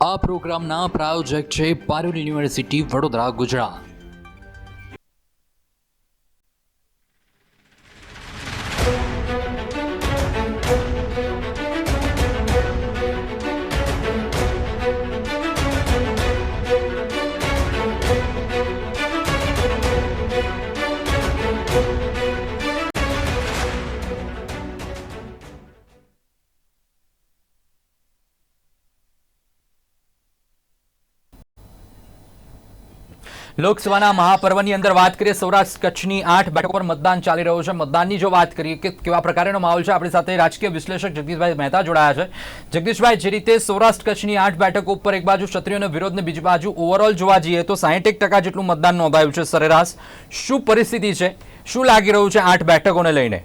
આ પ્રોગ્રામના પ્રાયોજક છે પારુલ યુનિવર્સિટી વડોદરા ગુજરાત. લોકસભાના મહાપર્વની અંદર વાત કરીએ, સૌરાષ્ટ્ર કચ્છની આઠ બેઠકો પર મતદાન ચાલી રહ્યું છે. મતદાનની જો વાત કરીએ કે કેવા પ્રકારનો માહોલ છે, આપણી સાથે રાજકીય વિશ્લેષક જગદીશભાઈ મહેતા જોડાયા છે. જગદીશભાઈ, જે રીતે સૌરાષ્ટ્ર કચ્છની આઠ બેઠકો ઉપર એક બાજુ ક્ષત્રિયોનો વિરોધ ને બીજી બાજુ ઓવરઓલ જોવા જઈએ તો સાહીઠેક ટકા જેટલું મતદાન નોંધાયું છે. સરેરાશ શું પરિસ્થિતિ છે? શું લાગી રહ્યું છે આઠ બેઠકોને લઈને?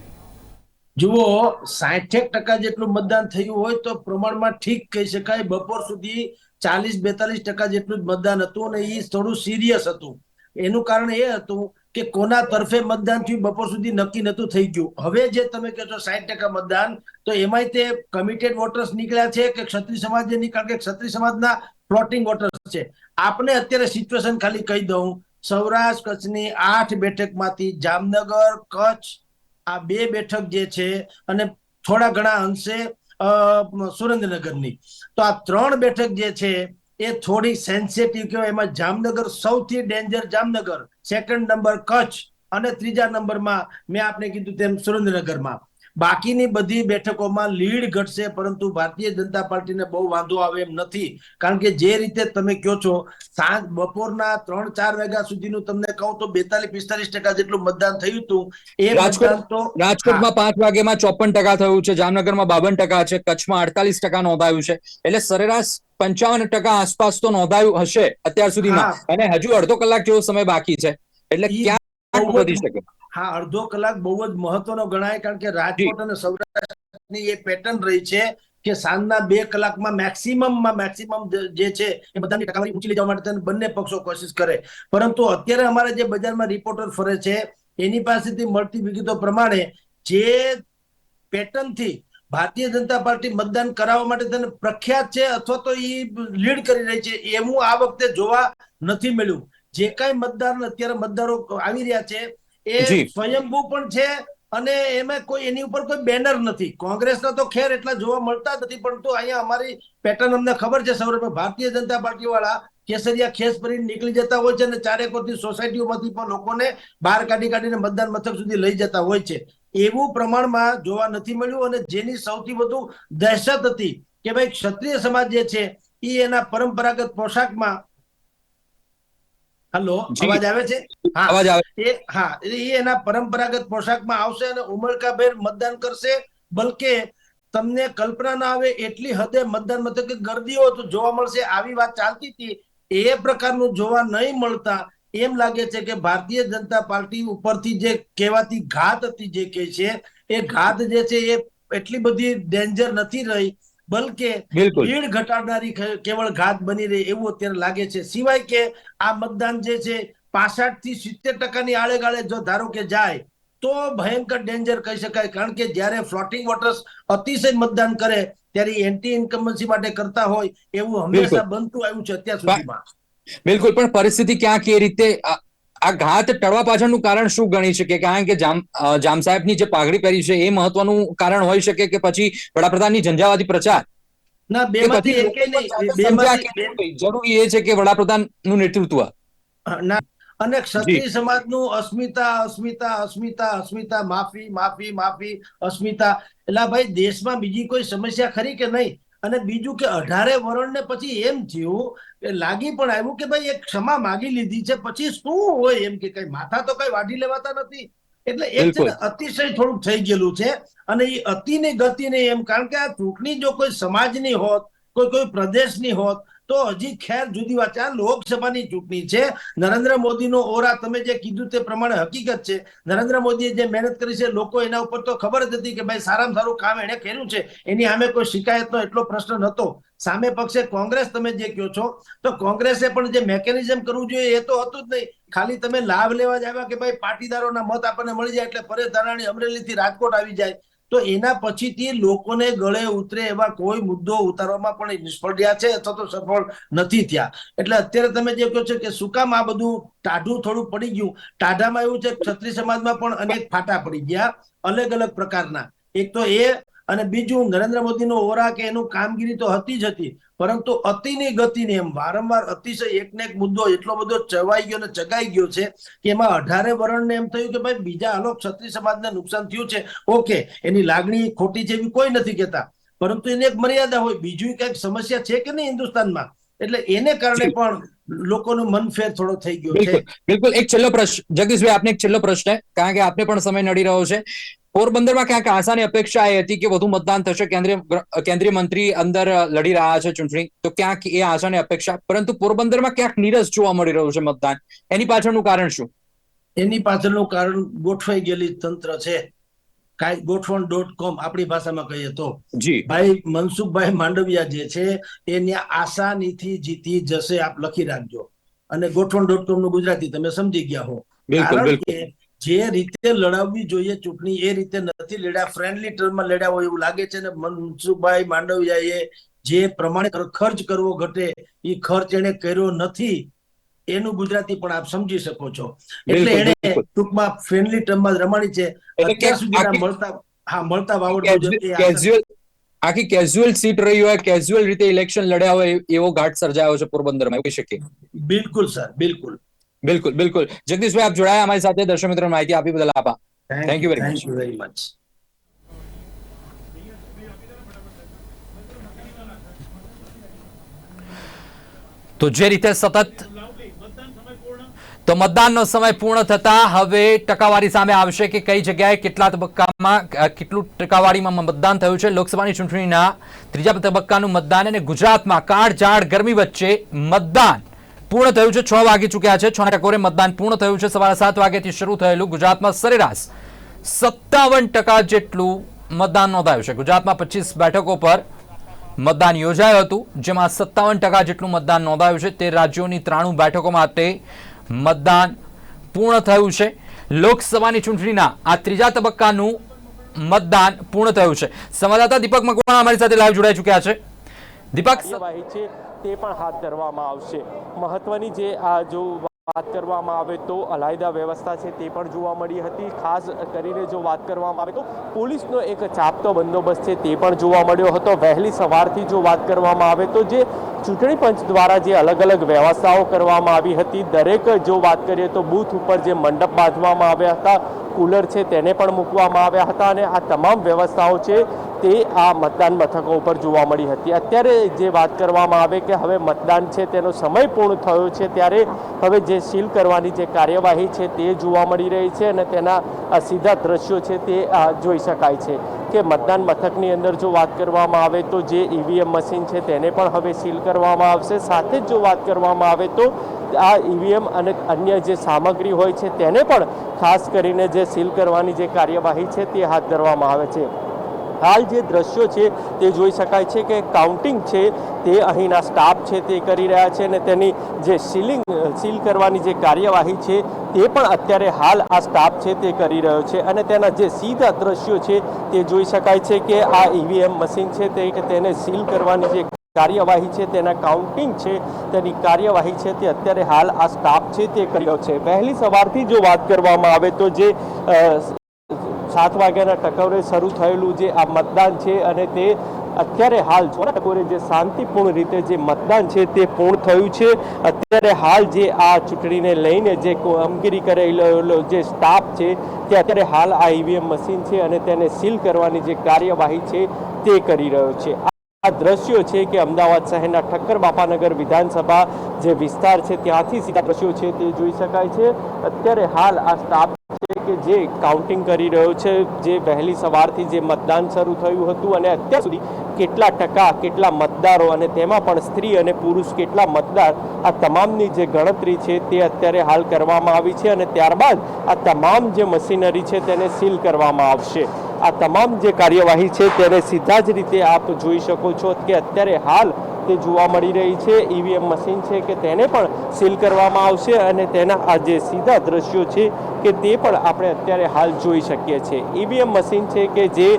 જુઓ સાઠેક ટકા જેટલું મતદાન થયું હોય તો પ્રમાણમાં ઠીક કહી શકાય. બપોર સુધી ચાલીસ બેતાલીસ ટકા જેટલું જ મતદાન હતું અને એ થોડું સિરિયસ હતું. એનું કારણ એ હતું કે કોના તરફે મતદાન થયું બપોર સુધી નક્કી નતું થઈ ગયું. હવે જે તમે કહો છો સાઠ ટકા મતદાન, તો એમાંય તે કમિટેડ વોટર્સ નીકળ્યા છે કે ક્ષત્રિય સમાજ નીકળ્યા કે ક્ષત્રિય સમાજના ફ્લોટિંગ વોટર્સ છે. આપણે અત્યારે સિચ્યુએશન ખાલી કહી દઉં. સૌરાષ્ટ્ર કચ્છની આઠ બેઠકમાંથી જામનગર, કચ્છ આ બે બેઠક જે છે અને થોડા ઘણા અંશે સુરેન્દ્રનગરની. તો આ ત્રણ બેઠક જે છે, એ થોડી સેન્સિટિવ કહેવાય. એમાં જામનગર સૌથી danger Jamnagar. Second number Kutch અને ત્રીજા નંબરમાં મેં આપને કીધું તેમ સુરેન્દ્રનગરમાં. બાકીની બધી બેઠકોમાં લીડ ઘટશે પરંતુ ભારતીય જનતા પાર્ટીને બહુ વાંધો આવે એમ નથી. કારણ કે જે રીતે તમે કહો છો સાંજ બપોરના ત્રણ ચાર વાગ્યા સુધીનું તમને કહું તો બેતાલીસ પિસ્તાલીસ ટકા જેટલું મતદાન થયું હતું. એ રાજકોટ- તો રાજકોટમાં પાંચ વાગ્યામાં ચોપન ટકા થયું છે જામનગરમાં બાવન ટકા છે કચ્છમાં અડતાલીસ ટકા નોંધાયું છે. એટલે સરેરાશ પંચાવન ટકા આસપાસ તો નોંધાયું હશે અત્યાર સુધીમાં. અને હજુ અડધો કલાક જેવો સમય બાકી છે. એટલે ક્યાં બહુ વધી શકે. હા અડધો કલાક બહુ જ મહત્વનો ગણાય કારણ કે રાજકોટ અને સૌરાષ્ટ્રની એ પેટર્ન રહી છે કે સાંજના બે કલાકમાં મેક્સિમમમાં મેક્સિમમ જે છે એ બધાની ટકાવારી ઊંચી લઈ જવા માટે બંને પક્ષો કોશિશ કરે. પરંતુ અત્યારે અમારે જે બજારમાં રિપોર્ટર ફરે છે એની પાસેથી મળતી વિગતો પ્રમાણે જે પેટર્નથી ભારતીય જનતા પાર્ટી મતદાન કરાવવા માટે તેને પ્રખ્યાત છે અથવા તો એ લીડ કરી રહી છે એવું આ વખતે જોવા નથી મળ્યું. જે કાંઈ મતદાર અત્યારે મતદારો આવી રહ્યા છે એ સ્વયંભૂ પણ છે અને એમાં કોઈ એની ઉપર કોઈ બેનર નથી. કોંગ્રેસના તો ખેર એટલા જોવા મળતા નથી પરંતુ અહીંયા અમારી પેટર્ન અમને ખબર છે સૌરભ ભારતીય જનતા પાર્ટી વાળા કેસરિયા ખેસ ભરીને નીકળી જતા હોય છે અને ચારેકોરથી સોસાયટીઓમાંથી પણ લોકોને બહાર કાઢી કાઢીને મતદાન મથક સુધી લઈ જતા હોય છે. એવું પ્રમાણમાં જોવા નથી મળ્યું અને જેની સૌથી વધુ દહેશત હતી કે ભાઈ ક્ષત્રિય સમાજ જે છે એ એના પરંપરાગત પોશાકમાં હલો અવાજ આવે છે? હા. અવાજ આવે એ હા એ એના પરંપરાગત પોશાકમાં આવશે અને ઉમળકાભેર મતદાન કરશે. બલકે તમને કલ્પના ના આવે એટલી હદે મતદાન મથકે ગર્દીઓ તો જોવા મળશે. આવી વાત ચાલતી હતી. એ પ્રકારનું જોવા નહીં મળતા એમ લાગે છે કે ભારતીય જનતા પાર્ટી ઉપરથી જે કહેવાતી ઘાત હતી જે કે છે એ ઘાત જે છે એ એટલી બધી ડેન્જર નથી રહી. બલકે ભીડ ઘટાડનારી કેવળ ઘાત બની રહે એવું અત્યારે લાગે છે. સિવાય કે આ મતદાન જે છે પાસઠથી સિત્તેર ટકાની આળે ગાળે જો ધારો કે જાય તો ભયંકર ડેન્જર કહી શકાય. કારણ કે જ્યારે ફ્લોટિંગ વોટર્સ અતિશય મતદાન કરે ત્યારે એન્ટી ઇન્કમ્બન્સી માટે કરતા હોય એવું હંમેશા બનતું આવ્યું છે અત્યાર સુધીમાં. બિલકુલ. પણ પરિસ્થિતિ ક્યાંક એ રીતે આ ઘાત ટળવા પાછળનું કારણ શું ગણી શકે? કારણ કે જામ જામ સાહેબની જે પાઘડી પહેરી છે એ મહત્વનું કારણ હોઈ શકે કે પછી વડાપ્રધાનની ઝંઝાવાદી પ્રચાર? ના બેમાંથી એકે નહીં જરૂરી એ છે કે વડાપ્રધાનનું નેતૃત્વ. ના અને ક્ષત્રિય સમાજનું અસ્મિતા અસ્મિતા અસ્મિતા અસ્મિતા માફી માફી માફી અસ્મિતા. એટલે ભાઈ દેશમાં બીજી કોઈ સમસ્યા ખરી કે નહીં? અને બીજું કે અઢારે વરણ ને પછી એમ થયું કે લાગી પણ આવ્યું કે ભાઈ એક ક્ષમા માગી લીધી છે પછી શું હોય એમ કે કઈ માથા તો કઈ વાઢી લેવાતા નથી. એટલે એક છે ને અતિશય થોડુંક થઈ ગયેલું છે અને એ અતિને ગતિને એમ કારણ કે આ ચૂંટણી જો કોઈ સમાજની હોત કોઈ કોઈ પ્રદેશની હોત તો હજી ખેર જુદી વાત આ લોકસભાની ચૂંટણી છે. નરેન્દ્ર મોદીનો ઓરા તમે જે કીધું તે પ્રમાણે હકીકત છે. નરેન્દ્ર મોદીએ જે મહેનત કરી છે લોકો એના ઉપર તો ખબર જ હતી કે ભાઈ સારામાં સારું કામ એણે કર્યું છે. એની સામે કોઈ શિકાયતનો એટલો પ્રશ્ન નહોતો. સામે પક્ષે કોંગ્રેસ તમે જે કહો છો, તો કોંગ્રેસે પણ જે મેકેનિઝમ કરવું જોઈએ એ તો હતું જ નહીં. ખાલી તમે લાભ લેવા જ આવ્યા કે ભાઈ પાટીદારોના મત આપણને મળી જાય એટલે પરેશ ધારાણી અમરેલીથી રાજકોટ આવી જાય. તો એના પછીથી લોકોને ગળે ઉતરે એવા કોઈ મુદ્દો ઉતારવામાં પણ નિષ્ફળ રહ્યા છે અથવા તો સફળ નથી થયા. એટલે અત્યારે તમે જે કહો છો કે શું કામ આ બધું ટાઢું થોડું પડી ગયું? ટાઢામાં એવું છે ક્ષત્રિય સમાજમાં પણ અનેક ફાટા પડી ગયા અલગ અલગ પ્રકારના. એક તો એ અને બીજું નરેન્દ્ર મોદીનો ઓરા કે એનું કામગીરી તો હતી જ હતી પરંતુ અતિની ગતિને એમ વારંવાર અતિશય એકને એક મુદ્દો એટલો બધો ચવાઈ ગયો અને ચગાઈ ગયો છે કે એમાં અઢારે વર્ણને એમ થયું કે ભાઈ બીજા હાલો ક્ષત્રિય સમાજને નુકસાન થયું છે. ઓકે એની લાગણી ખોટી છે એવી કોઈ નથી કહેતા પરંતુ એની એક મર્યાદા હોય બીજું કંઈક સમસ્યા છે કે નહીં હિન્દુસ્તાનમાં? એટલે એને કારણે પણ લોકોનો મનફેર થોડો થઈ ગયો છે. બિલકુલ એક છેલ્લો પ્રશ્ન જગદીશભાઈ આપને એક છેલ્લો પ્રશ્ન કારણ કે આપને પણ સમય નડી રહ્યો છે. પોરબંદરમાં ક્યાંક આશાની અપેક્ષા એ હતી કે વધુ મતદાન થશે. કેન્દ્રીય કેન્દ્રીય મંત્રી અંદર લડી રહ્યા છે ચૂંટણી. તો ક્યાંક એ આશાની અપેક્ષા પરંતુ પોરબંદરમાં ક્યાંક નીરસ જોવા મળી રહ્યું છે મતદાન. એની પાછળનું કારણ શું? એની પાછળનું કારણ ગોઠવાઈ ગયેલી તંત્ર છે. કાંઈ ગોઠવણ ડોટ કોમ આપણી ભાષામાં કહીએ તો. જી. ભાઈ મનસુખભાઈ માંડવિયા જે છે એને આસાનીથી જીતી જશે આપ લખી રાખજો. અને ગોઠવણ ડોટ કોમનું ગુજરાતી તમે સમજી ગયા હો. બિલકુલ કારણ બિલકુલ. કે જે રીતે લડાવવી જોઈએ ચૂંટણી એ રીતે નથી લડ્યા. ફ્રેન્ડલી ટર્મમાં લડ્યા હોય એવું લાગે છે ને? મનસુખભાઈ માંડવિયાએ જે પ્રમાણે ખર્ચ કરવો ઘટે એ ખર્ચ એને કર્યો નથી. એનું ગુજરાતી પણ આપ સમજી શકો છો. એટલે એને ટૂંકમાં ફ્રેન્ડલી ટર્મમાં રમાડી છે. અત્યાર સુધી મળતા હા મળતા વાવડ આખી કેઝ્યુઅલ સીટ રહી હોય કેઝ્યુઅલ રીતે ઇલેક્શન લડ્યા હોય એવો ઘાટ સર્જાયો છે પોરબંદરમાં એવું કહી શકીએ. બિલકુલ સર બિલકુલ. બિલકુલ બિલકુલ. જગદીશભાઈ આપ જોડાયા અમારી સાથે. દર્શક મિત્રો માહિતી આપી બદલ much. Thank you very much તો જે રીતે સતત તો મતદાનનો સમય પૂર્ણ થતા હવે ટકાવારી સામે આવશે કે કઈ જગ્યાએ કેટલા તબક્કામાં કેટલું ટકાવારીમાં મતદાન થયું છે? લોકસભાની ચૂંટણીના ત્રીજા તબક્કાનું મતદાન અને ગુજરાતમાં કાળઝાળ ગરમી વચ્ચે મતદાન. પૂર્ણ થયું છે. છ વાગી ચૂક્યા છે. છ ટકોરે મતદાન પૂર્ણ થયું છે. સવારે સાત વાગ્યાથી શરૂ થયેલું ગુજરાતમાં સરેરાશ સત્તાવન ટકા જેટલું મતદાન નોંધાયું છે. ગુજરાતમાં પચીસ બેઠકો પર મતદાન યોજાયું હતું, જેમાં સત્તાવન ટકા જેટલું મતદાન નોંધાયું છે. તે રાજ્યોની ત્રાણું બેઠકો માટે મતદાન પૂર્ણ થયું છે. લોકસભાની ચૂંટણીના આ ત્રીજા તબક્કાનું મતદાન પૂર્ણ થયું છે. સંવાદદાતા દીપક મકવાણા અમારી સાથે લાઈવ જોડાઈ ચૂક્યા છે. દીપક? કાર્યવાહી છે, તે પણ હાથ ધરવામાં આવશે. મહત્વની જે આ જો વાત કરવામાં આવે તો અલાયદા વ્યવસ્થા છે તે પણ જોવા મળી હતી. ખાસ કરીને જો વાત કરવામાં આવે તો પોલીસનો એક ચાપતો બંદોબસ્ત છે તે પણ જોવા મળ્યો હતો. વહેલી સવારથી જો વાત કરવામાં આવે તો જે ચૂંટણી પંચ દ્વારા જે અલગ અલગ વ્યવસ્થાઓ કરવામાં આવી હતી. દરેક જો વાત કરીએ તો બૂથ ઉપર જે મંડપ બાંધવામાં આવ્યા હતા, કુલર છે તેને પણ મૂકવામાં આવ્યા હતા અને આ તમામ વ્યવસ્થાઓ છે તે આ મતદાન મથકો ઉપર જોવા મળી હતી. અત્યારે જે વાત કરવામાં આવે કે હવે મતદાન છે, તેનો સમય પૂર્ણ થયો છે, ત્યારે હવે જે સીલ કરવાની જે કાર્યવાહી છે, તે જોવા મળી રહી છે અને તેના સીધા દ્રશ્યો છે, તે જોઈ શકાય છે કે મતદાન મથકની અંદર જો વાત કરવામાં આવે તો જે ઈવીએમ મશીન છે, તેને પણ હવે સીલ કરવામાં આવશે. સાથે જ જો વાત કરવામાં આવે તો આ ઈવીએમ અને અન્ય જે સામગ્રી હોય છે, તેને પણ ખાસ કરીને જે સીલ કરવાની જે કાર્યવાહી છે, તે હાથ ધરવામાં આવે છે. હાલ જે દ્રશ્યો છે તે જોઈ શકાય છે કે કાઉન્ટિંગ છે તે અહીંના સ્ટાફ છે તે કરી રહ્યા છે અને તેની જે સીલિંગ, સીલ કરવાની જે કાર્યવાહી છે તે પણ અત્યારે હાલ આ સ્ટાફ છે તે કરી રહ્યો છે અને તેના જે સીધા દ્રશ્યો છે તે જોઈ શકાય છે કે આ ઈવીએમ મશીન છે તે તેને સીલ કરવાની જે કાર્યવાહી છે, તેના કાઉન્ટિંગ છે, તેની કાર્યવાહી છે તે અત્યારે હાલ આ સ્ટાફ છે તે કર્યો છે. વહેલી સવારથી જો વાત કરવામાં આવે તો જે સાત વાગ્યાના ટકોરે શરૂ થયેલું જે આ મતદાન છે અને તે અત્યારે હાલ ચોરા ટકોરે જે શાંતિપૂર્ણ રીતે જે મતદાન છે તે પૂર્ણ થયું છે. અત્યારે હાલ જે આ ચૂંટણીને લઈને જે કામગીરી કરેલો જે સ્ટાફ છે તે અત્યારે હાલ આ ઈવીએમ મશીન છે અને તેને સીલ કરવાની જે કાર્યવાહી છે તે કરી રહ્યો છે. આ દ્રશ્યો છે કે અમદાવાદ શહેરના ઠક્કર બાપાનગર વિધાનસભા જે વિસ્તાર છે ત્યાંથી સીધા દ્રશ્યો છે તે જોઈ શકાય છે. અત્યારે હાલ આ સ્ટાફ છે કે જે કાઉન્ટિંગ કરી રહ્યો છે, જે વહેલી સવારથી જે મતદાન શરૂ થયું હતું અને અત્યાર સુધી કેટલા ટકા, કેટલા મતદારો અને તેમાં પણ સ્ત્રી અને પુરુષ કેટલા મતદાર, આ તમામની જે ગણતરી છે તે અત્યારે હાલ કરવામાં આવી છે અને ત્યારબાદ આ તમામ જે મશીનરી છે તેને સીલ કરવામાં આવશે. આ તમામ જે કાર્યવાહી છે તેને સીધા જ રીતે આપ જોઈ શકો છો કે અત્યારે હાલ તે જોવા મળી રહી છે. ઈવીએમ મશીન છે કે તેને પણ સીલ કરવામાં આવશે અને તેના આ જે સીધા દ્રશ્યો છે કે તે પણ આપણે અત્યારે હાલ જોઈ શકીએ છીએ. ઈવીએમ મશીન છે કે જે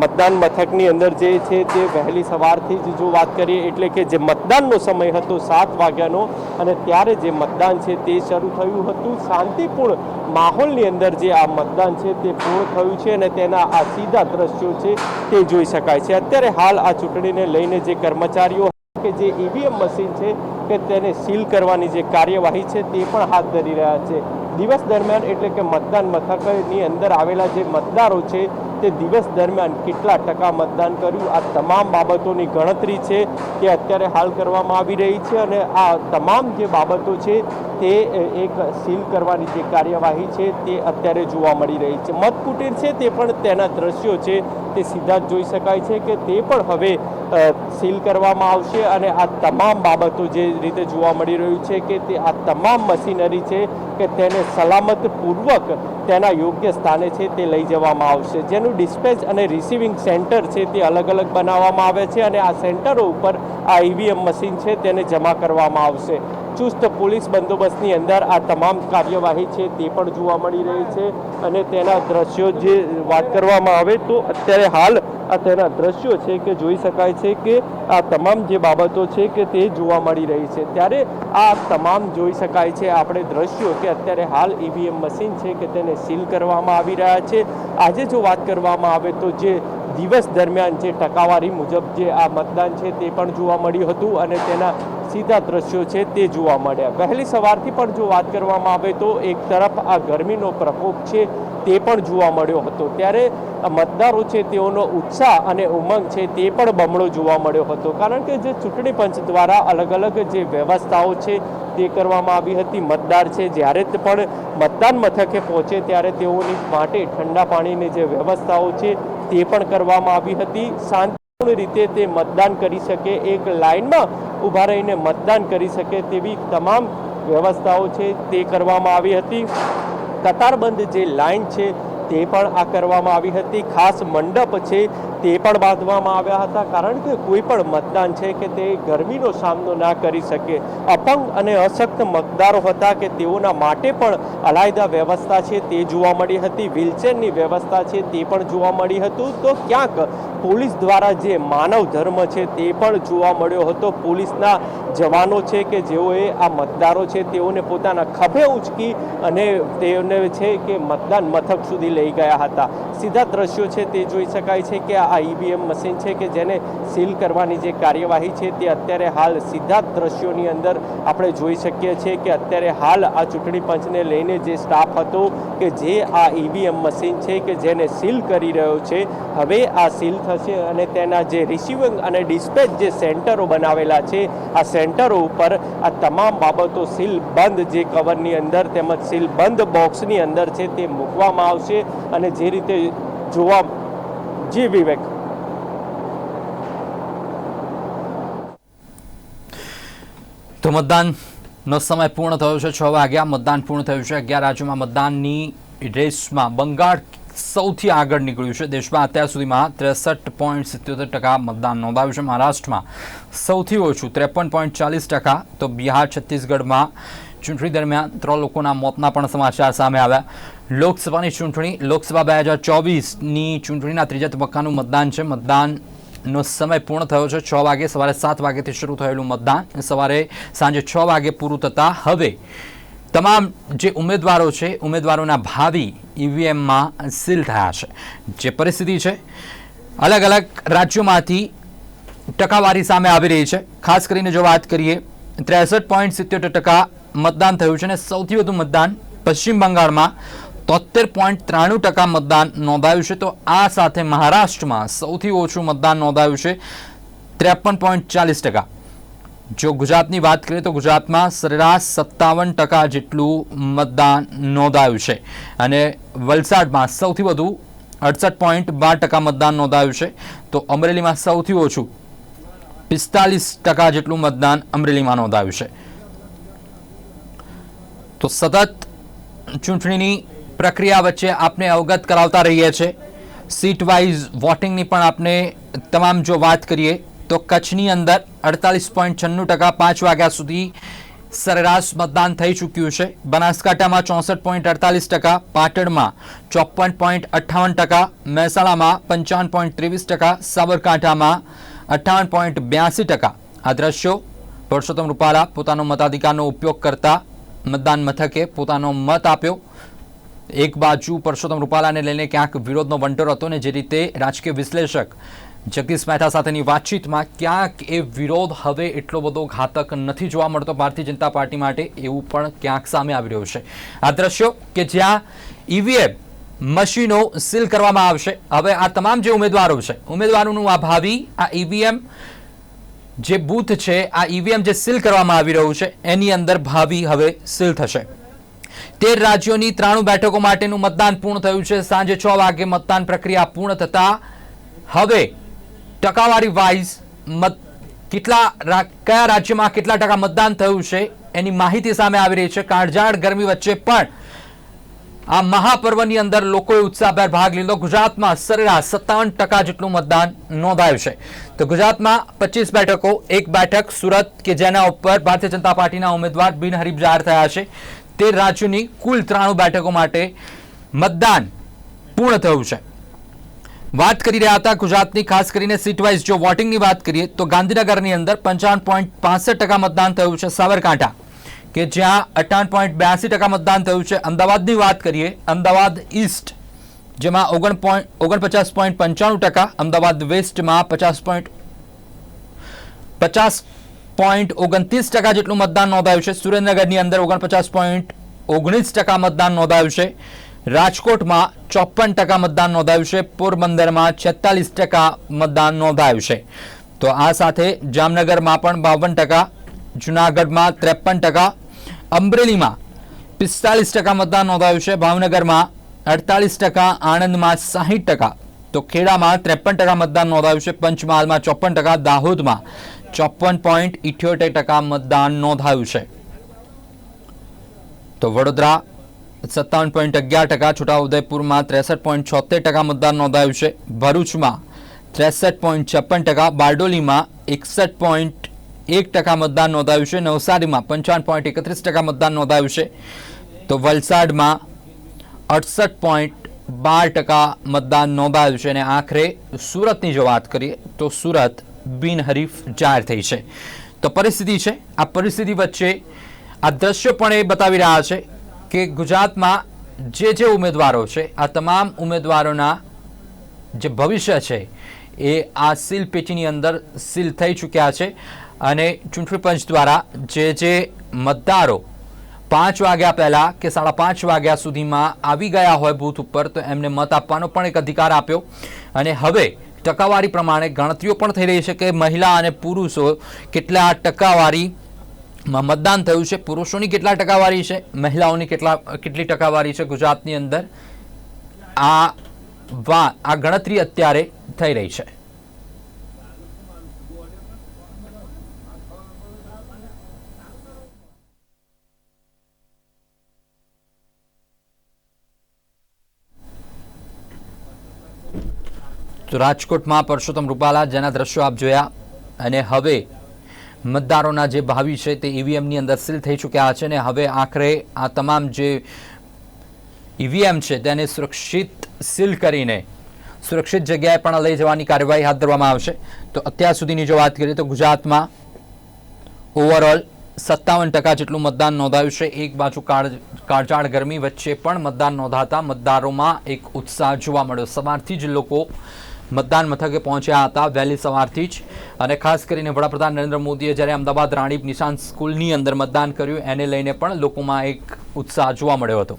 મતદાન મથકની અંદર જે છે તે વહેલી સવારથી જ જો વાત કરીએ એટલે કે જે મતદાનનો સમય હતો સાત વાગ્યાનો અને ત્યારે જે મતદાન છે તે શરૂ થયું હતું. શાંતિપૂર્ણ માહોલની અંદર જે આ મતદાન છે તે પૂર્ણ થયું છે અને તેના આ સીધા દ્રશ્યો છે તે જોઈ શકાય છે. અત્યારે હાલ આ ચૂંટણીને લઈને જે કર્મચારીઓ કે જે ઈવીએમ મશીન છે કે તેને સીલ કરવાની જે કાર્યવાહી છે તે પણ હાથ ધરી રહ્યા છે. દિવસ દરમિયાન એટલે કે મતદાન મથકની અંદર આવેલા જે મતદારો છે તે દિવસ દરમિયાન કેટલા ટકા મતદાન કર્યું? આ તમામ બાબતોની ગણતરી છે તે અત્યારે હાલ કરવામાં આવી રહી છે અને આ તમામ જે બાબતો છે તે એક સીલ કરવાની જે કાર્યવાહી છે તે અત્યારે જોવા મળી રહી છે. મતકુટીર છે તે પણ તેના દ્રશ્યો છે તે સીધા જ જોઈ શકાય છે કે તે પણ હવે સીલ કરવામાં આવશે અને આ તમામ બાબતો જે રીતે જોવા મળી રહ્યું છે કે તે આ તમામ મશીનરી છે કે તેને સલામતપૂર્વક તેના યોગ્ય સ્થાને છે તે લઈ જવામાં આવશે. જેનું ડિસ્પેચ અને રિસીવિંગ સેન્ટર છે તે અલગ અલગ બનાવવામાં આવે છે અને આ સેન્ટરો ઉપર આ ઈવીએમ મશીન છે તેને જમા કરવામાં આવશે. ચુસ્ત પોલીસ બંદોબસ્તની અંદર આ તમામ કાર્યવાહી છે તે પણ જોવા મળી રહી છે અને તેના દ્રશ્યો જે વાત કરવામાં આવે તો અત્યારે હાલ આ તેના દ્રશ્યો છે કે જોઈ શકાય છે કે આ તમામ જે બાબતો છે કે તે જોવા મળી રહી છે. ત્યારે આ તમામ જોઈ શકાય છે. આપણે દ્રશ્યો કે અત્યારે હાલ ઈવીએમ મશીન છે કે તેને સીલ કરવામાં આવી રહ્યા છે. આજે જો વાત કરવામાં આવે તો જે દિવસ દરમિયાન જે ટકાવારી મુજબ જે આ મતદાન છે તે પણ જોવા મળ્યું હતું અને તેના સીધા દ્રશ્યો છે તે જોવા મળ્યા. વહેલી સવારથી પણ જો વાત કરવામાં આવે તો એક તરફ આ ગરમીનો પ્રકોપ છે તે પણ જોવા મળ્યો હતો. ત્યારે મતદારો છે તેઓનો ઉત્સાહ અને ઉમંગ છે તે પણ બમણો જોવા મળ્યો હતો. કારણ કે જે ચૂંટણી પંચ દ્વારા અલગ અલગ જે વ્યવસ્થાઓ છે તે કરવામાં આવી હતી. મતદાર છે જ્યારે પણ મતદાન મથકે પહોંચે ત્યારે તેઓની માટે ઠંડા પાણીની જે વ્યવસ્થાઓ છે તે પણ કરવામાં આવી હતી. શાંતિપૂર્ણ રીતે તે મતદાન કરી શકે, એક લાઇનમાં ઊભા રહીને મતદાન કરી શકે તેવી તમામ વ્યવસ્થાઓ છે તે કરવામાં આવી હતી. કતારબંધ જે લાઇન છે તે પણ આ કરવામાં આવી હતી. ખાસ મંડપ છે તે પણ બાંધવામાં આવ્યા હતા. કારણ કે કોઈ પણ મતદાન છે કે તે ગરમીનો સામનો ના કરી શકે. અપંગ અને અશક્ત મતદારો હતા કે તેઓના માટે પણ અલાયદા વ્યવસ્થા છે તે જોવા મળી હતી. વ્હીલચેરની વ્યવસ્થા છે તે પણ જોવા મળી હતું. તો ક્યાંક પોલીસ દ્વારા જે માનવ ધર્મ છે તે પણ જોવા મળ્યો હતો. પોલીસના જવાનો છે કે જેઓએ આ મતદારો છે તેઓને પોતાના ખભે ઉંચકી અને તેઓને છે કે મતદાન મથક સુધી લઈ ગયા હતા. સીધા દ્રશ્યો છે તે જોઈ શકાય છે કે આ ઈવીએમ મશીન છે કે જેને સીલ કરવાની જે કાર્યવાહી છે તે અત્યારે હાલ સીધા દ્રશ્યોની અંદર આપણે જોઈ શકીએ છીએ કે અત્યારે હાલ આ ચૂંટણી પંચને લઈને જે સ્ટાફ હતો કે જે આ ઈવીએમ મશીન છે કે જેને સીલ કરી રહ્યો છે, હવે આ સીલ થશે અને તેના જે રિસીવિંગ અને ડિસ્પેચ જે સેન્ટરો બનાવેલા છે, આ સેન્ટરો ઉપર આ તમામ બાબતો સીલ બંધ જે કવરની અંદર તેમજ સીલ બંધ બોક્સની અંદર છે તે મૂકવામાં આવશે. અને જે રીતે જોવા જી વિવેક. તો મતદાનનો સમય પૂર્ણ થયો છે, છ વાગ્યા. મતદાન પૂર્ણ થયું છે. અગિયાર રાજ્યોમાં મતદાનની રેસમાં બંગાળ સૌથી આગળ નીકળ્યું છે. દેશમાં અત્યાર સુધીમાં ત્રેસઠ પોઈન્ટ સિત્યોતેર ટકા મતદાન નોંધાયું છે. મહારાષ્ટ્રમાં સૌથી ઓછું ત્રેપન પોઈન્ટ ચાલીસ ટકા. તો બિહાર, છત્તીસગઢમાં ચૂંટણી દરમિયાન ત્રણ લોકોના મોતના પણ સમાચાર સામે આવ્યા. લોકસભાની ચૂંટણી, લોકસભા બે હજાર ચોવીસની ચૂંટણીના ત્રીજા તબક્કાનું મતદાન છે. મતદાનનો સમય પૂર્ણ થયો છે છ વાગે, સવારે સાત વાગ્યાથી શરૂ થયેલું મતદાન. સવારે સાંજે છ વાગે પૂરું થતાં હવે તમામ જે ઉમેદવારો છે, ઉમેદવારોના ભાવિ ઈવીએમમાં સીલ થયા છે. જે પરિસ્થિતિ છે, અલગ અલગ રાજ્યોમાંથી ટકાવારી સામે આવી રહી છે. ખાસ કરીને જો વાત કરીએ, ત્રેસઠ પોઈન્ટ સિત્યોતેર ટકા મતદાન થયું છે અને સૌથી વધુ મતદાન પશ્ચિમ બંગાળમાં તોતેર પોઈન્ટ ત્રાણું ટકા મતદાન નોંધાયું છે. તો આ સાથે મહારાષ્ટ્રમાં સૌથી ઓછું મતદાન નોંધાયું છે, ત્રેપન પોઈન્ટ ચાલીસ ટકા. જો ગુજરાતની વાત કરીએ તો ગુજરાતમાં સરેરાશ સત્તાવન ટકા જેટલું મતદાન નોંધાયું છે. અને વલસાડમાં સૌથી વધુ અડસઠ પોઈન્ટ બાર ટકા મતદાન નોંધાયું છે. તો અમરેલીમાં સૌથી ઓછું પિસ્તાલીસ ટકા જેટલું મતદાન અમરેલીમાં નોંધાયું છે. તો સતત ચૂંટણીની પ્રક્રિયા વચ્ચે આપને અવગત કરાવતા રહીએ છીએ સીટ વાઇઝ વોટિંગની પણ આપને તમામ જો વાત કરીએ, તો કચ્છની અંદર અડતાલીસ પોઈન્ટ છન્નું ટકા પાંચ વાગ્યા સુધી સરેરાશ મતદાન થઈ ચૂક્યું છે. બનાસકાંઠામાં ચોસઠ પોઈન્ટ અડતાલીસ ટકા, પાટણમાં ચોપન પોઈન્ટ અઠ્ઠાવન ટકા, મહેસાણામાં પંચાવન પોઈન્ટ ત્રેવીસ ટકા, સાબરકાંઠામાં અઠ્ઠાવન પોઈન્ટ બ્યાસી ટકા. આ દ્રશ્યો પરસોત્તમ રૂપાલા પોતાનો મતાધિકારનો ઉપયોગ કરતા મતદાન મથકે પોતાનો મત આપ્યો. એક બાજુ પરસોત્તમ રૂપાલાને લઈને ક્યાંક વિરોધનો વંટોર હતો ને જે રીતે રાજકીય વિશ્લેષક જગદીશ મહેતા સાથેની વાતચીતમાં ક્યાંક એ વિરોધ હવે એટલો બધો ઘાતક નથી જોવા મળતો ભારતીય જનતા પાર્ટી માટે, એવું પણ ક્યાંક સામે આવી રહ્યું છે. આ દ્રશ્યો કે જ્યાં ઈવીએમ મશીનો સીલ કરવામાં આવશે, હવે આ તમામ જે ઉમેદવારો છે, ઉમેદવારોનું આ ભાવિ, આ ઈવીએમ જે બૂથ છે, આ ઈવીએમ જે સીલ કરવામાં આવી રહ્યું છે, એની અંદર ભાવિ હવે સીલ થશે. તેર રાજ્યોની ત્રાણું બેઠકો માટેનું મતદાન પૂર્ણ થયું છે. સાંજે છ વાગે મતદાન પ્રક્રિયા પૂર્ણ થતા હવે ટકાવારી વાઇઝ કેટલા કયા રાજ્યમાં કેટલા ટકા મતદાન થયું છે એની માહિતી સામે આવી રહી છે. કાળઝાળ ગરમી વચ્ચે પણ આ મહાપર્વની અંદર લોકોએ ઉત્સાહભેર ભાગ લીધો. ગુજરાતમાં સરેરાશ સત્તાવન ટકા જેટલું મતદાન નોંધાયું છે. તો ગુજરાતમાં પચીસ બેઠકો, એક બેઠક, સુરત કે જેના ઉપર ભારતીય જનતા પાર્ટીના ઉમેદવાર બિનહરીફ જાહેર થયા છે. તે રાજ્યોની કુલ ત્રાણું બેઠકો માટે મતદાન પૂર્ણ થયું છે. વાત કરી રહ્યા હતા ગુજરાતની, ખાસ કરીને સીટવાઇઝ. જો વોટિંગની વાત કરીએ તો ગાંધીનગરની અંદર પંચાવન પોઈન્ટ પાસઠ ટકા મતદાન થયું છે સાબરકાંઠા, કે જ્યાં અઠાવન પોઈન્ટ બ્યાસી ટકા મતદાન થયું છે. અમદાવાદની વાત કરીએ, અમદાવાદ ઈસ્ટ, જેમાં ઓગણ પોઈન્ટ, ઓગણપચાસ પોઈન્ટ પંચાણું ટકા, અમદાવાદ વેસ્ટમાં પચાસ પોઈન્ટ, પચાસ પોઈન્ટ ઓગણત્રીસ ટકા જેટલું મતદાન નોંધાયું છે. સુરેન્દ્રનગરની અંદર ઓગણપચાસ પોઈન્ટ ઓગણીસ ટકા મતદાન નોંધાયું છે. રાજકોટમાં ચોપન ટકા મતદાન નોંધાયું છે. પોરબંદરમાં છેતાલીસ ટકા મતદાન નોંધાયું છે. તો આ સાથે જામનગરમાં પણ બાવન ટકા, જુનાગઢમાં ત્રેપન ટકા, અમરેલીમાં પિસ્તાલીસ ટકા મતદાન નોંધાયું છે. ભાવનગરમાં અડતાલીસ ટકા, આણંદમાં સાહીઠ ટકા. તો ખેડામાં ત્રેપન ટકા મતદાન નોંધાયું છે. પંચમહાલમાં ચોપન ટકા, દાહોદમાં ચોપન પોઈન્ટ ઇઠ્યોતેર ટકા મતદાન નોંધાયું છે. તો વડોદરા સત્તાવન પોઈન્ટ અગિયાર ટકા, છોટાઉદેપુરમાં ત્રેસઠ પોઈન્ટ છોતેર ટકા મતદાન નોંધાયું છે. ભરૂચમાં ત્રેસઠ પોઈન્ટ છપ્પન ટકા, બારડોલીમાં એકસઠ પોઈન્ટ એક ટકા મતદાન નોંધાયું છે. નવસારીમાં પંચાવન પોઈન્ટ એકત્રીસ ટકા મતદાન નોંધાયું છે. તો વલસાડમાં અડસઠ પોઈન્ટ બાર ટકા મતદાન નોંધાયું છે. અને આખરે સુરતની જો વાત કરીએ તો સુરત બિનહરીફ જાહેર થઈ છે. તો પરિસ્થિતિ છે, આ પરિસ્થિતિ વચ્ચે આ દ્રશ્ય પણ એ બતાવી રહ્યા છે કે ગુજરાતમાં જે જે ઉમેદવારો છે, આ તમામ ઉમેદવારોના જે ભવિષ્ય છે, એ આ સીલ પેટીની અંદર સીલ થઈ ચૂક્યા છે અને ચૂંટણી પંચ દ્વારા જે જે મતદારો પાંચ વાગ્યા પહેલાં કે સાડા પાંચ વાગ્યા સુધીમાં આવી ગયા હોય બૂથ ઉપર, તો એમને મત આપવાનો પણ એક અધિકાર આપ્યો. અને હવે ટકાવારી પ્રમાણે ગણતરીઓ પણ થઈ રહી છે કે મહિલા અને પુરુષો કેટલા ટકાવારી માં મતદાન થયું છે, પુરુષોની કેટલા ટકાવારી છે, મહિલાઓની કેટલા, કેટલી ટકાવારી છે ગુજરાતની અંદર. આ વા, આ ગણતરી અત્યારે થઈ રહી છે. તો રાજકોટમાં પરસોત્તમ રૂપાલા, જેના દ્રશ્યો આપ જોયા. અને હવે મતદારોના જે ભાવિ છે તે ઈવીએમની અંદર સીલ થઈ ચૂક્યા છે અને હવે આખરે આ તમામ જે ઈવીએમ છે તેને સુરક્ષિત સીલ કરીને સુરક્ષિત જગ્યાએ પણ લઈ જવાની કાર્યવાહી હાથ ધરવામાં આવશે. તો અત્યાર સુધીની જો વાત કરીએ તો ગુજરાતમાં ઓવરઓલ સત્તાવન ટકા જેટલું મતદાન નોંધાયું છે. એક બાજુ કાળજાળ ગરમી વચ્ચે પણ મતદાન નોંધાતા મતદારોમાં એક ઉત્સાહ જોવા મળ્યો. સવારથી જ લોકો મતદાન મથકે પહોંચ્યા હતા વહેલી સવારથી જ. અને ખાસ કરીને વડાપ્રધાન નરેન્દ્ર મોદીએ જ્યારે અમદાવાદ રાણીપ નિશાન સ્કૂલની અંદર મતદાન કર્યું, એને લઈને પણ લોકોમાં એક ઉત્સાહ જોવા મળ્યો હતો.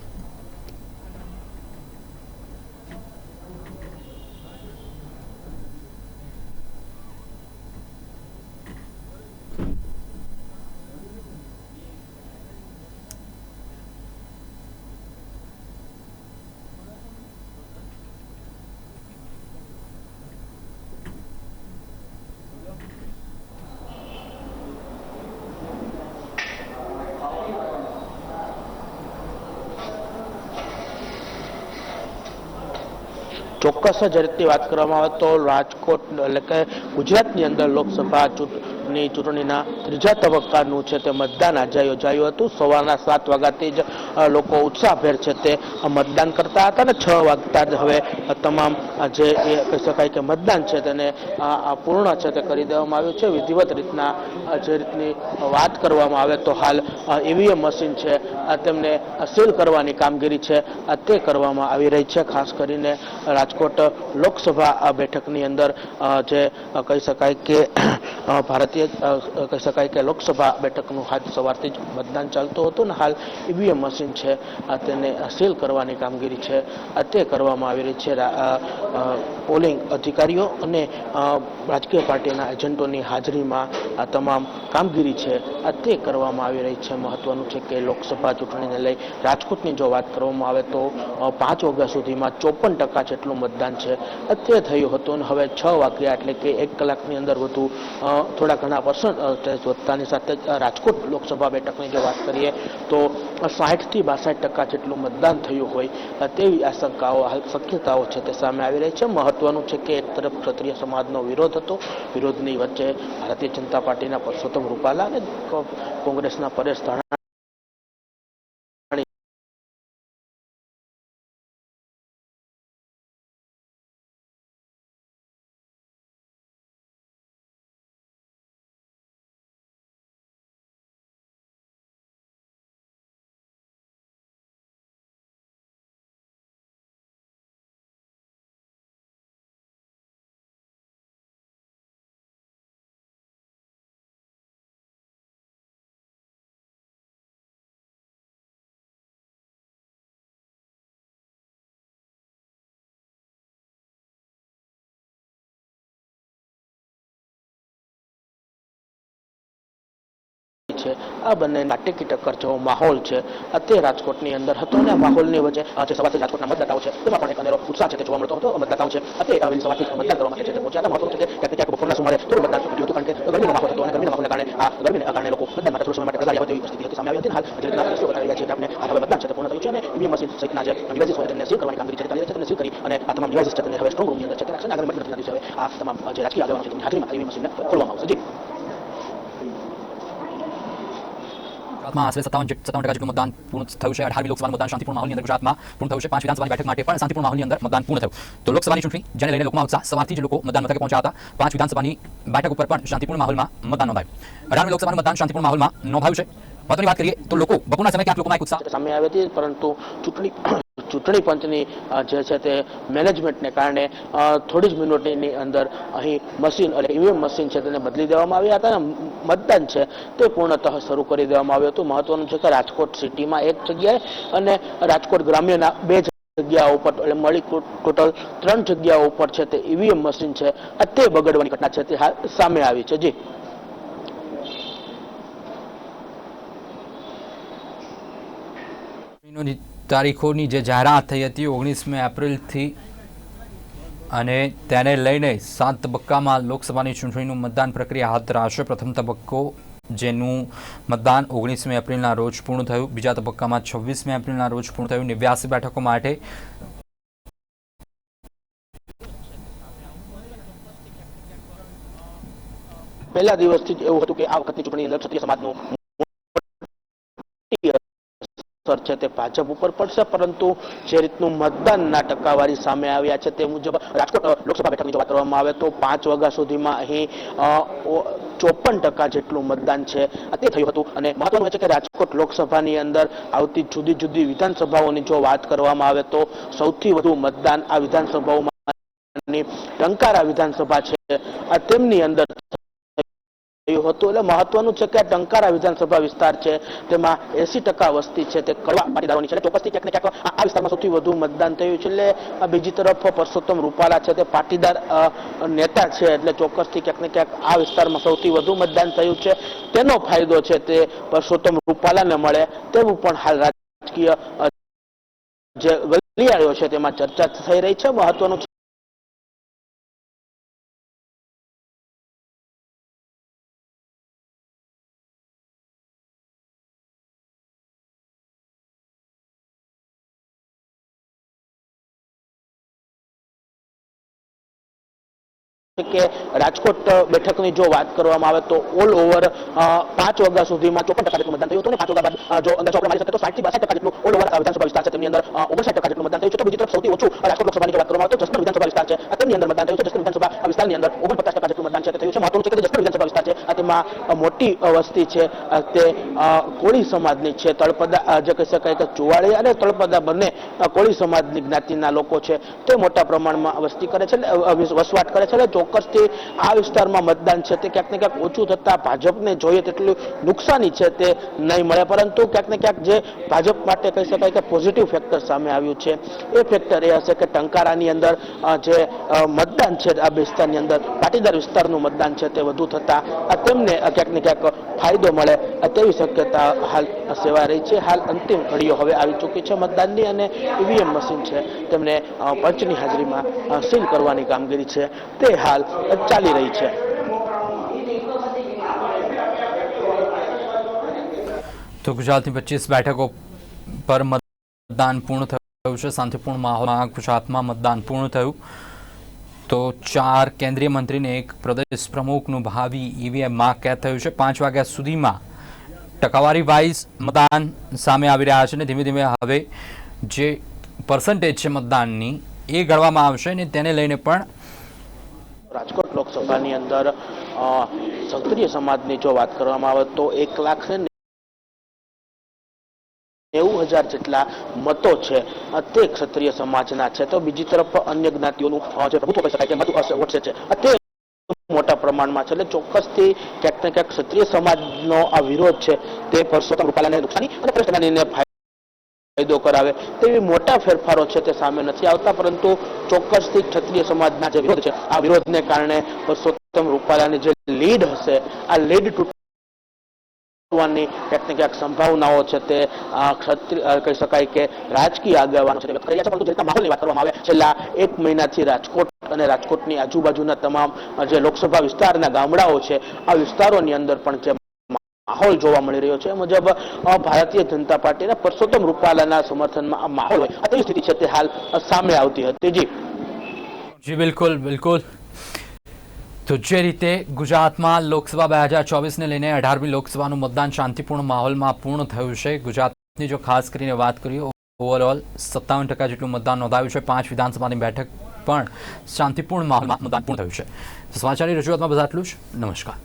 જ રીતની વાત કરવામાં આવે તો રાજકોટ, એટલે કે ગુજરાતની અંદર લોકસભા ચૂંટણી, ચૂંટણીના ત્રીજા તબક્કાનું છે તે મતદાન આજે યોજાયું હતું. સવારના સાત વાગ્યાથી જ લોકો ઉત્સાહભેર છે તે મતદાન કરતા હતા ને છ વાગતા જ હવે તમામ જે એ કહી શકાય કે મતદાન છે તેને પૂર્ણ છે તે કરી દેવામાં આવ્યું છે. વિધિવત રીતના જે રીતની વાત કરવામાં આવે તો હાલ ઈવીએમ મશીન છે તેમને સીલ કરવાની કામગીરી છે તે કરવામાં આવી રહી છે. ખાસ કરીને રાજકોટ લોકસભા બેઠકની અંદર જે કહી શકાય કે ભારતીય કહી શકાય કે લોકસભા બેઠકનું હાલ સવારથી જ મતદાન ચાલતું હતું ને હાલ ઈવીએમ મશીન છે, આ તેને સીલ કરવાની કામગીરી છે, આ તે કરવામાં આવી રહી છે. પોલિંગ અધિકારીઓ અને રાજકીય પાર્ટીના એજન્ટોની હાજરીમાં આ તમામ કામગીરી છે, આ તે કરવામાં આવી રહી છે. મહત્વનું છે કે લોકસભા ચૂંટણીને લઈ રાજકોટની જો વાત કરવામાં આવે તો પાંચ વાગ્યા સુધીમાં ચોપન ટકા જેટલું મતદાન છે. અત્યારે થયું હતું અને હવે છ વાગ્યા એટલે કે એક કલાકની અંદર વધુ થોડા ઘણા પર્સન્ટ વધતાની સાથે રાજકોટ લોકસભા બેઠકની જો વાત કરીએ તો સાહીઠથી બાસઠ ટકા જેટલું મતદાન થયું હોય તેવી આશંકાઓ શક્યતાઓ છે તે સામે આવી રહી છે. મહત્વનું છે કે એક તરફ ક્ષત્રિય સમાજનો વિરોધ હતો. વિરોધની વચ્ચે ભારતીય જનતા પાર્ટીના પરસોત્તમ રૂપાલા અને કોંગ્રેસના પરેશ ધાણા છે. આ બંને નાટ્યકી ટક્કર જેવો માહોલ છે. તે રાજકોટની અંદર હતો અને આ માહોલની વચ્ચે. આજે સવારથી રાજકોટના મતદાતાઓ છે. તેમાં પણ એક અનેરો ઉત્સાહ છે તે જોવા મળતો હતો. મતદાતાઓ છે તે આ સવારથી મતદાન કરવા માટે છે. તે પહોંચ્યા. હતા મહત્વનું છે કે ક્યાંક ક્યાંક બપોરના સુમારે થોડું મતદાન છૂટ્યું હતું કારણ કે ગરમીનો માહોલ હતો અને ગરમીના માહોલને કારણે આ ગરમીને કારણે લોકો મતદાન માટે થોડું સમય માટે રજાઈ આવે તેવી પરિસ્થિતિ હતી. સામે આવી હતી. હાલ જે રીતના દ્રશ્યો બતાવી રહ્યા છે કે આપણે હવે મતદાન છે તે પૂર્ણ થયું છે અને ઈવીએમ મશીન સહિતના જે ડિવાઇસીસ હોય તેમને સીલ કરવાની કામગીરી છે. તે ચાલી રહી છે તેને સીલ કરી અને આ તમામ ડિવાઇસીસ છે તેને હવે સ્ટ્રોંગ રૂમની અંદર છે. તે રાખશે અને આગામી મતગણતરીના દિવસે હવે આ તમામ જે રાજકીય આગેવાનો છે, તેમની હાજરીમાં ઈવીએમ મશીનને ખોલવામાં આવશે. જી. ગુજરાતમાં આશરે સત્તાવન સત્તાવન ટકા જેટલું મતદાન પૂર્ણ થયું છે. અઢારમી લોકસભાનું મતદાન શાંતિપૂર્ણ માહોલની અંદર ગુજરાતમાં પૂર્ણ થયું છે. પાંચ વિધાનસભાની બેઠક માટે પણ શાંતિપૂર્ણ માહોલની અંદર મતદાન પૂર્ણ થયું. તો લોકસભાની ચૂંટણી, જેને લઈને લોકોમાં ઉત્સાહ, સવારથી જ લોકો મતદાન મથકે પહોંચ્યા હતા. પાંચ વિધાનસભાની બેઠક ઉપર પણ શાંતિપૂર્ણ માહોલમાં મતદાન નોંધાયું. અઢારમી લોકસભાનું મતદાન શાંતિપૂર્ણ માહોલમાં નોંધાયું છે. મહત્વની વાત કરીએ તો લોકો બપોરના સમયે ક્યાંક લોકોમાં એક ઉત્સાહ સામે આવી હતી પરંતુ ચૂંટણી ચૂંટણી પંચની જે છે તે મેનેજમેન્ટને કારણે થોડી જ મિનિટની અંદર અહીં મશીન એટલે ઈવીએમ મશીન છે તેને બદલી દેવામાં આવ્યા હતા અને મતદાન છે તે પૂર્ણતઃ શરૂ કરી દેવામાં આવ્યું હતું. મહત્વનું છે કે રાજકોટ સિટીમાં એક જગ્યાએ અને રાજકોટ ગ્રામ્યના બે જગ્યા ઉપર, એટલે મળી ટોટલ ત્રણ જગ્યાઓ ઉપર છે તે ઈવીએમ મશીન છે. તે બગડવાની ઘટના છે તે સામે આવી છે. જી. ચૂંટણીની તારીખોની જે જાહેરાત થઈ હતી ઓગણીસમી એપ્રિલથી અને તેને લઈને સાત તબક્કામાં લોકસભાની ચૂંટણીનું મતદાન પ્રક્રિયા હાથ ધરાશે. પ્રથમ તબક્કો જેનું મતદાન ઓગણીસમી એપ્રિલના રોજ પૂર્ણ થયું. બીજા તબક્કામાં છવ્વીસમી એપ્રિલના રોજ પૂર્ણ થયું. નેવ્યાસી બેઠકો માટે પહેલા દિવસથી જ એવું હતું કે આ વખતની ચૂંટણી ક્ષત્રિય સમાજનું અસર છે તે ભાજપ ઉપર પડશે, પરંતુ જે રીતનું મતદાનના ટકાવારી સામે આવ્યા છે તે મુજબ રાજકોટ લોકસભા બેઠકની વાત કરવામાં આવે તો પાંચ વાગ્યા સુધીમાં અહીં ચોપન ટકા જેટલું મતદાન છે તે થયું હતું. અને મહત્વનું છે કે રાજકોટ લોકસભાની અંદર આવતી જુદી જુદી વિધાનસભાઓની જો વાત કરવામાં આવે તો સૌથી વધુ મતદાન આ વિધાનસભાઓમાં ટંકારા વિધાનસભા છે. તેમની અંદર થયું હતું. એટલે મહત્વનું છે કે ટંકારા વિધાનસભા વિસ્તાર છે, તેમાં એસી ટકા વસ્તી છે, તે કડવા પાટીદારોની છે. ચોક્કસથી ક્યાંક ને ક્યાંક, આ વિસ્તારમાં સૌથી વધુ મતદાન થયું છે. એટલે બીજી તરફ પરસોત્તમ રૂપાલા છે, તે પાટીદાર નેતા છે. એટલે ચોક્કસથી ક્યાંક ને ક્યાંક આ વિસ્તારમાં સૌથી વધુ મતદાન થયું છે. તેનો ફાયદો છે તે પરસોત્તમ રૂપાલાને મળે તેવું પણ હાલ રાજકીય જે ગલિયાળીઓ છે તેમાં ચર્ચા થઈ રહી છે. મહત્વનું કે રાજકોટ બેઠકની જો વાત કરવામાં આવે તો ઓલ ઓવર પાંચ વાગ્યા સુધીમાં ચોપન ટકા જેટલું મતદાન થયું હતું અને પાંચ વાગ્યા બાદ જો અંદાજો આપણે મારી શકે તો સાઠથી બાસઠ ટકા જેટલું ઓલ ઓવર વિધાનસભા વિસ્તાર છે. તેમની અંદર ઓગણસાઠ ટકા જેટલું મતદાન થયું છે. તો બીજી તરફ સૌથી ઓછું રાજકોટ લોકસભાની વાત કરવામાં આવે તો જસદણ વિધાનસભા વિસ્તાર છે. તેમની અંદર મતદાન થયું છે. જસદણ વિધાનસભા વિસ્તારની અંદર ઓગણપચાસ ટકા જેટલું મતદાન છે. થયું છે. મહત્વનું છે કે જે વિધાનસભા વિસ્તાર છે. તેમાં મોટી વસ્તી છે. તે કોળી સમાજની છે. તળપદા જે કહી શકાય કે ચુવાળી અને તળપદા બંને કોળી સમાજની જ્ઞાતિના લોકો છે. તે મોટા પ્રમાણમાં વસ્તી કરે છે વસવાટ કરે છે ચોક્કસથી આ વિસ્તારમાં મતદાન છે. તે ક્યાંક ને ક્યાંક ઓછું થતા ભાજપને જોઈએ તેટલું નુકસાની છે તે નહીં મળે. પરંતુ ક્યાંક ને ક્યાંક જે ભાજપ માટે કહી શકાય કે પોઝિટિવ ફેક્ટર સામે આવ્યું છે. એ ફેક્ટર એ હશે કે ટંકારાની અંદર જે મતદાન છે આ વિસ્તારની અંદર, પાટીદાર વિસ્તારનું મતદાન છે તે વધુ થતા તેમને ક્યાંક ને ક્યાંક ફાયદો મળે તેવી શક્યતા હાલ સેવા રહી છે. હાલ અંતિમ ઘડીઓ હવે આવી ચૂકી છે મતદાનની અને ઈવીએમ મશીન છે. તેમને પંચની હાજરીમાં સીલ કરવાની કામગીરી છે. તે હાલ ચાલી રહી છે. તો ગુજરાતની પચીસ બેઠકો પર મતદાન પૂર્ણ થયું છે. શાંતિપૂર્ણ માહોલમાં ગુજરાતમાં મતદાન પૂર્ણ થયું. તો ચાર કેન્દ્રીય મંત્રીને એક પ્રદેશ પ્રમુખનું ભાવિ ઈવીએમમાં કેદ થયું છે. પાંચ વાગ્યા સુધીમાં ટકાવારી વાઇઝ મતદાન સામે આવી રહ્યા છે અને ધીમે ધીમે હવે જે પર્સન્ટેજ છે મતદાનની એ ગણવામાં આવશે અને તેને લઈને પણ રાજકોટ લોકસભાની અંદર ક્ષત્રિય સમાજની જો વાત કરવામાં આવે તો એક લાખ નેવું હજાર જેટલા મતો છે. તે ક્ષત્રિય સમાજના છે. તો બીજી તરફ અન્ય જ્ઞાતિઓનું જે પ્રભુત્વ કહી શકાય મત અ, છે તે મોટા પ્રમાણમાં છે. એટલે ચોક્કસથી ક્યાંક ને ક્યાંક ક્ષત્રિય સમાજનો આ વિરોધ છે તે પરસોત્તમ રૂપાલાને નુકસાની અને પરેશ ધાનાણીને ફાયદો કરાવે, તેવી મોટા ફેરફારો છે તે સામે નથી આવતા, પરંતુ ચોક્કસથી ક્ષત્રિય સમાજના જે વિરોધ છે, આ વિરોધને કારણે પરસોત્તમ રૂપાલાની જે લીડ હશે, આ લીડ તૂટવાની ક્યાંક ક્યાંક સંભાવનાઓ છે તે ક્ષત્રિય કહી શકાય કે રાજકીય આગેવાનો છે વ્યક્ત કરી છે પરંતુ જે માહોલની વાત કરવામાં આવે, છેલ્લા એક મહિનાથી રાજકોટ અને રાજકોટની આજુબાજુના તમામ જે લોકસભા વિસ્તારના ગામડાઓ છે, આ વિસ્તારોની અંદર પણ જે માહોલ જોવા મળી રહ્યો છે. મુજબ ભારતીય જનતા પાર્ટીના પરસોત્તમ રૂપાલાના સમર્થનમાં આ માહોલ હોય. સ્થિતિ છે તે હાલ સામે આવતી હતી. જી. જી, બિલકુલ બિલકુલ. તો જે રીતે ગુજરાતમાં લોકસભા બે હજાર ચોવીસને લઈને અઢારમી લોકસભાનું મતદાન શાંતિપૂર્ણ માહોલમાં પૂર્ણ થયું છે. ગુજરાતની જો ખાસ કરીને વાત કરીએ ઓવરઓલ સત્તાવન ટકા જેટલું મતદાન નોંધાયું છે. પાંચ વિધાનસભાની બેઠક પણ શાંતિપૂર્ણ માહોલમાં મતદાન પૂર્ણ થયું છે. સમાચારની રજૂઆતમાં બધા આટલું જ. નમસ્કાર.